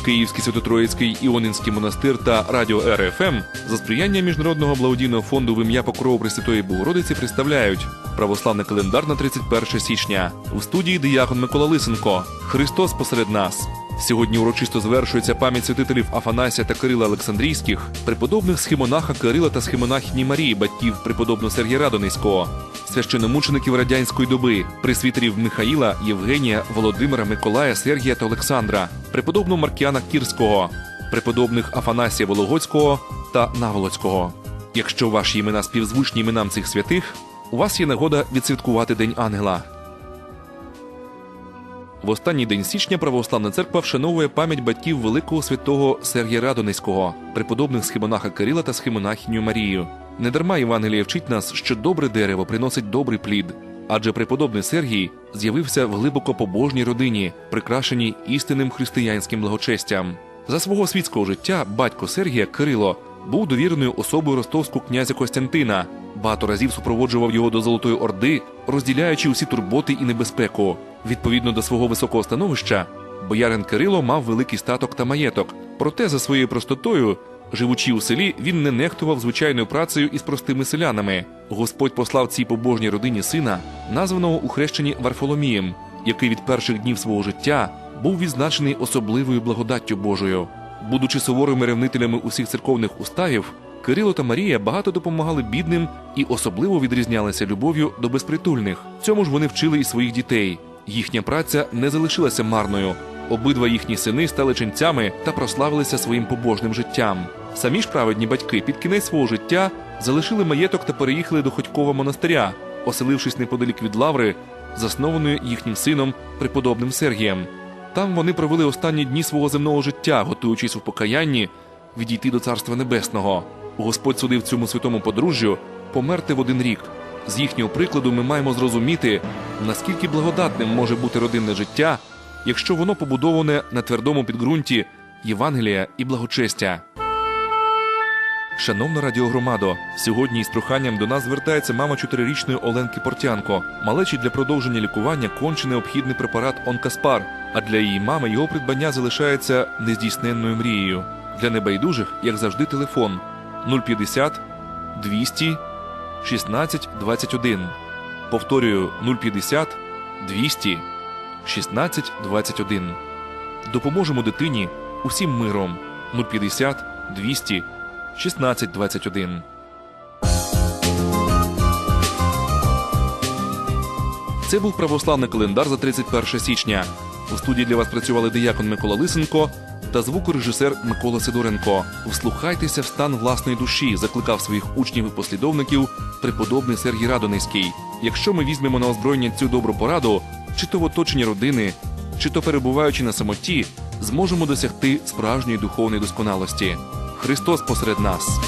Київський Святотроїцький Іонинський монастир та Радіо РФМ за сприяння Міжнародного благодійного фонду в ім'я Покрову Пресвятої Богородиці представляють православний календар на 31 січня. У студії диякон Микола Лисенко. Христос посеред нас. Сьогодні урочисто звершується пам'ять святителів Афанасія та Кирила Олександрійських, преподобних схимонаха Кирила та схимонахині Марії, батьків преподобного Сергія Радониського, священомучеників радянської доби, присвітерів Михаїла, Євгенія, Володимира, Миколая, Сергія та Олександра, преподобного Маркіана Кірського, преподобних Афанасія Вологодського та Наволоцького. Якщо ваші імена співзвучні іменам цих святих, у вас є нагода відсвяткувати День Ангела. В останній день січня православна церква вшановує пам'ять батьків великого святого Сергія Радониського, преподобних схимонаха Кирила та схимонахиню Марію. Недарма Євангеліє вчить нас, що добре дерево приносить добрий плід, адже преподобний Сергій з'явився в глибоко побожній родині, прикрашеній істинним християнським благочестям. За свого світського життя батько Сергія Кирило був довіреною особою ростовського князя Костянтина. Багато разів супроводжував його до Золотої Орди, розділяючи усі турботи і небезпеку. Відповідно до свого високого становища, боярин Кирило мав великий статок та маєток. Проте за своєю простотою, живучи у селі, він не нехтував звичайною працею із простими селянами. Господь послав цій побожній родині сина, названого у хрещенні Варфоломієм, який від перших днів свого життя був відзначений особливою благодаттю Божою. Будучи суворими ревнителями усіх церковних уставів, Кирило та Марія багато допомагали бідним і особливо відрізнялися любов'ю до безпритульних. Цьому ж вони вчили і своїх дітей. Їхня праця не залишилася марною. Обидва їхні сини стали ченцями та прославилися своїм побожним життям. Самі ж праведні батьки під кінець свого життя залишили маєток та переїхали до Ходькова монастиря, оселившись неподалік від лаври, заснованої їхнім сином, преподобним Сергієм. Там вони провели останні дні свого земного життя, готуючись у покаянні відійти до Царства Небесного. Господь судив цьому святому подружжю померти в один рік. З їхнього прикладу ми маємо зрозуміти, наскільки благодатним може бути родинне життя, якщо воно побудоване на твердому підґрунті Євангелія і благочестя. Шановна радіогромадо, сьогодні із проханням до нас звертається мама чотирирічної Оленки Портянко. Малечі для продовження лікування конче необхідний препарат Онкаспар, а для її мами його придбання залишається нездійсненною мрією. Для небайдужих, як завжди, телефон 050 200 16 21. Повторюю 050 200 16 21. Допоможемо дитині усім миром 050 200 16 21. Це був православний календар за 31 січня. У студії для вас працювали диякон Микола Лисенко та звукорежисер Микола Сидоренко. Вслухайтеся в стан власної душі, закликав своїх учнів і послідовників преподобний Сергій Радонезький. Якщо ми візьмемо на озброєння цю добру пораду, чи то в оточенні родини, чи то перебуваючи на самоті, зможемо досягти справжньої духовної досконалості. Христос посред нас.